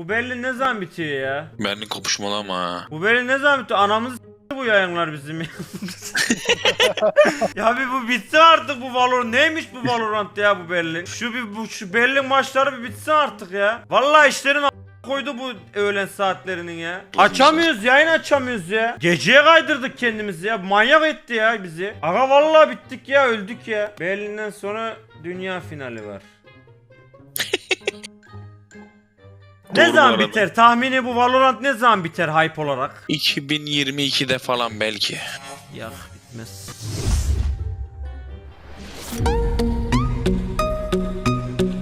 Bu belli ne zaman bitiyor ya? Benlik kopuşmalama ha. Bu belli ne zaman bitiyor? Anamız bu yayınlar bizim ya. ya bir bu bitsin artık bu Valorant. Neymiş bu Valorant ya bu belli? Şu bir bu şu belli maçları bir bitsin artık ya. Vallahi işlerin koydu bu öğlen saatlerinin ya. Açamıyoruz yayın açamıyoruz ya. Geceye kaydırdık kendimizi ya. Manyak etti ya bizi. Aga vallahi bittik ya öldük ya. Berlin'den sonra dünya finali var. Ne zaman arada. biter? Tahmini bu Valorant ne zaman biter hype olarak? 2022'de falan belki. Yak bitmez.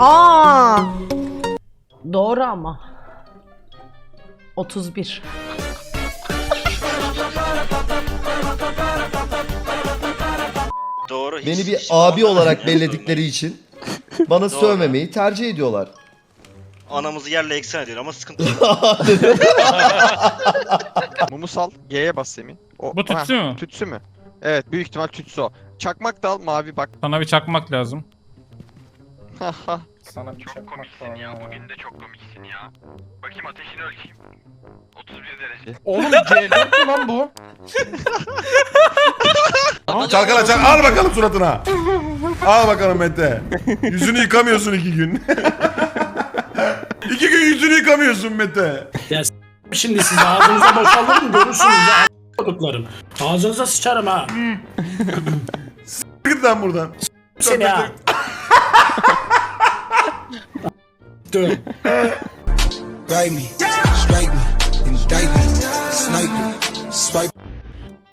Aa! Doğru ama. 31. Doğru. Beni bir abi olarak belledikleri için bana sövmemeyi tercih ediyorlar. Anamızı yerle eksen ediyor ama sıkıntı yok. Mumu sal. G'ye bas Semih. O, Bu tütsü mü? Tütsü mü? Evet büyük ihtimal tütsü o. Çakmak da al mavi bak. Sana bir çakmak lazım. Sana bir çok komiksin ya. Bugün de çok komiksin ya. Bakayım ateşini ölçeyim. 31 derece. Oğlum C4 mü lan bu? Çalkala çal al bakalım suratına. Al bakalım Mete. Yüzünü yıkamıyorsun iki gün. iki gün yüzünü yıkamıyorsun Mete. Şimdi siz ağzınıza boşaltın görürsünüz ya a**lıklarım. Ağzınıza sıçarım ha. Git lan buradan. Seni ha. Dur.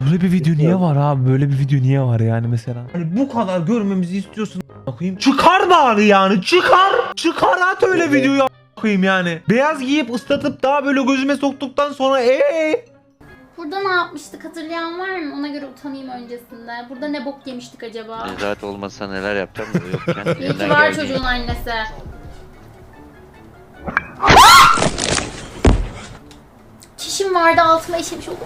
Böyle bir video niye var abi? Böyle bir video niye var yani mesela? Hani bu kadar görmemizi istiyorsun bakayım. Çıkar bari yani çıkar. Çıkar at öyle videoyu a**ayım yani. Beyaz giyip ıslatıp daha böyle gözüme soktuktan sonra ee Burada ne yapmıştık hatırlayan var mı? Ona göre utanayım öncesinde. Burada ne bok yemiştik acaba? Nezahat olmasa neler yapacağım da yokken. İyi ki var çocuğun annesi. Çişim vardı altıma işemiş oldum.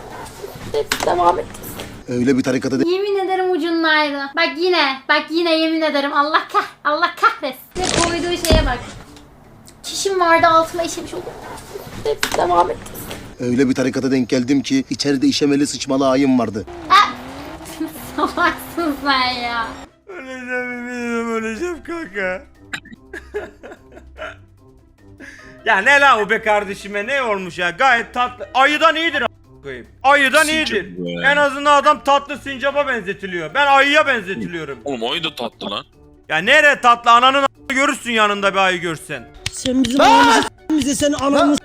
Hepsi devam etti. Öyle bir tarikata Yemin ederim ucundaydı. Bak yine, bak yine yemin ederim Allah kah, Allah kahretsin. Ne koyduğu şeye bak. Çişim vardı altıma işemiş oldum. Hepsi devam etti. öyle bir tarikata denk geldim ki içeride işemeli sıçmalı ayım vardı. Salaksın sen ya. Öleceğim eminim öleceğim kanka. ya ne la o be kardeşime ne olmuş ya gayet tatlı. Ayıdan iyidir a- koyayım. Ayıdan Sincap iyidir. bu ya. En azından adam tatlı sincapa benzetiliyor. Ben ayıya benzetiliyorum. Oğlum oyun da tatlı lan. Ya nere tatlı ananın görürsün yanında bir ayı görsen. Sen bizim anamızı bize sen anamı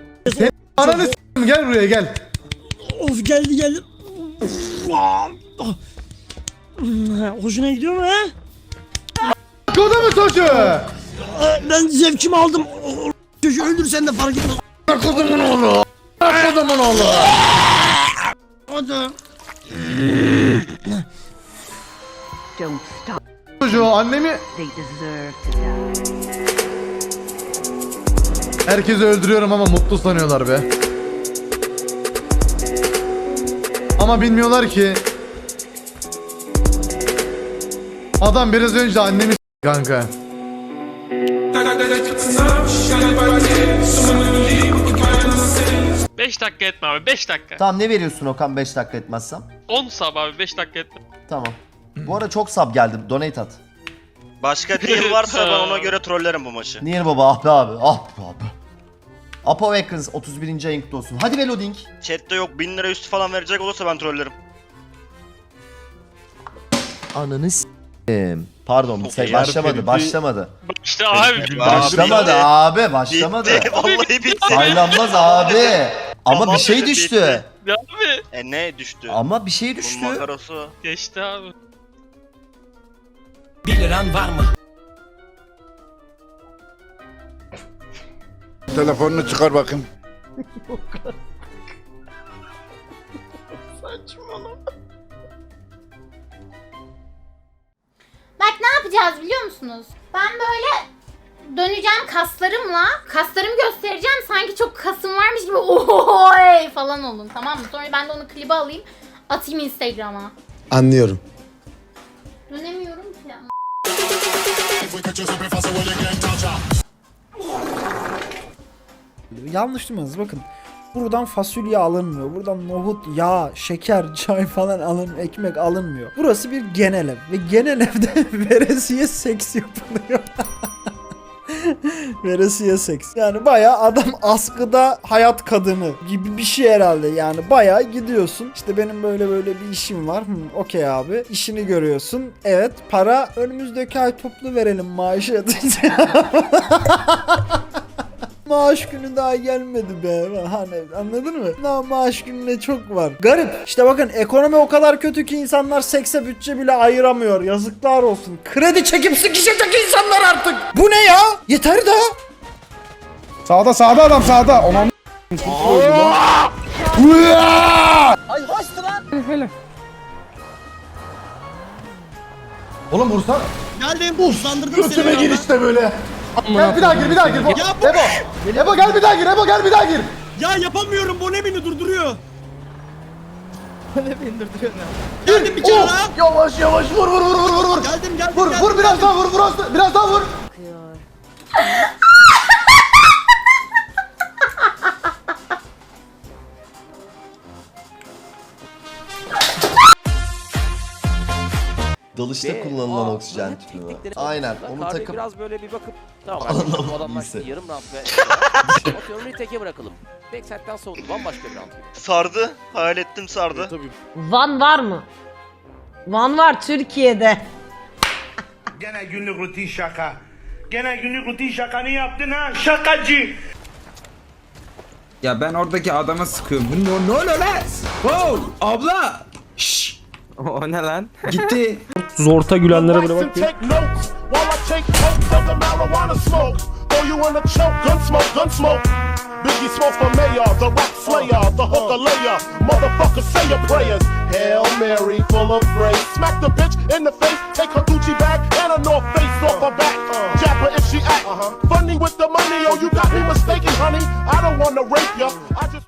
Ananı s**tim gel buraya gel. Of geldi geldi. Hoşuna gidiyor mu ha? Koda mı çocuğu? Ben zevkimi aldım. Çocuğu öldürsen de fark etmez. Kodumun oğlu. Kodumun oğlu. Hadi. Çocuğu annemi Herkesi öldürüyorum ama mutlu sanıyorlar be. Ama bilmiyorlar ki Adam biraz önce annemi kanka. dakika etme abi 5 dakika. Tamam ne veriyorsun Okan 5 dakika etmezsem? 10 sab abi 5 dakika etme. Tamam. Bu ara çok sub geldi. Donate at. Başka deal varsa ben ona göre trollerim bu maçı. Niye baba ah be abi ah be abi. Apo Awakens 31. ayın kutlu olsun. Hadi be loading. Chatte yok 1000 lira üstü falan verecek olursa ben trollerim. Ananı s**eyim. Pardon Çok şey, başlamadı başlamadı. İşte abi. Başlamadı bitti. abi başlamadı. Bitti. Vallahi bitti. Saylanmaz abi. Ama Tamam bir şey dedim, düştü. bitti. Abi. E ne düştü? Ama bir şey Bunun düştü. makarası o. Geçti abi. 1 liran var mı? Telefonunu çıkar bakayım. Bak ne yapacağız biliyor musunuz? Ben böyle döneceğim kaslarımla. Kaslarımı göstereceğim. Sanki çok kasım varmış gibi oy falan olun tamam mı? Sonra ben de onu klibe alayım. Atayım Instagram'a. Anlıyorum. Dönemiyorum ki. Yanlış duymadınız bakın. Buradan fasulye alınmıyor. Buradan nohut, yağ, şeker, çay falan alın, ekmek alınmıyor. Burası bir genel ev ve genel evde veresiye seks yapılıyor. veresiye seks. Yani bayağı adam askıda hayat kadını gibi bir şey herhalde. Yani bayağı gidiyorsun. İşte benim böyle böyle bir işim var. Hı, okey abi. İşini görüyorsun. Evet para önümüzdeki ay toplu verelim maaşı. Maaş günü daha gelmedi be. Hani anladın mı? Daha maaş gününe çok var. Garip. İşte bakın ekonomi o kadar kötü ki insanlar sekse bütçe bile ayıramıyor. Yazıklar olsun. Kredi çekip sıkışacak insanlar artık. Bu ne? Yeter daha. Sağda sağda adam sağda. Ona Oğlum vursana. Geldim. Hızlandırdım Götüme gir işte böyle. Gel bir daha gir bir daha gir. Ebo. Ebo gel bir daha gir. Ebo gel bir daha gir. Ya yapamıyorum. Bu ne beni durduruyor? Geldim bir kere daha. Yavaş yavaş vur vur vur vur vur vur. Geldim geldim. Vur vur biraz daha vur vur biraz daha vur. Dalışta kullanılan oksijen tüpü mü? Aynen. Onu takıp biraz böyle bir bakıp tamam Anladım, bu adamlar iyisi. şimdi yarım round ve atıyorum teke bırakalım. Backside'den savundu bambaşka bir round. Sardı. Hayal ettim sardı. Van var mı? Van var Türkiye'de. Gene günlük rutin şaka. Gene günlük rutin şakanı yaptın ha şakacı. Ya ben oradaki adama sıkıyorum. Bu ne, ne lan? Wow, abla. Şşş. o ne lan? Gitti. Zorta gülenlere böyle bak. Biggie smoke for mayor, the rap slayer, the hooker layer, motherfucker say your prayers. Hail Mary, full of grace. Smack the bitch in the face, take her Gucci bag and a North Face off her back. Act funny with the money. Oh, you got me mistaken, honey. I don't wanna rape ya. I just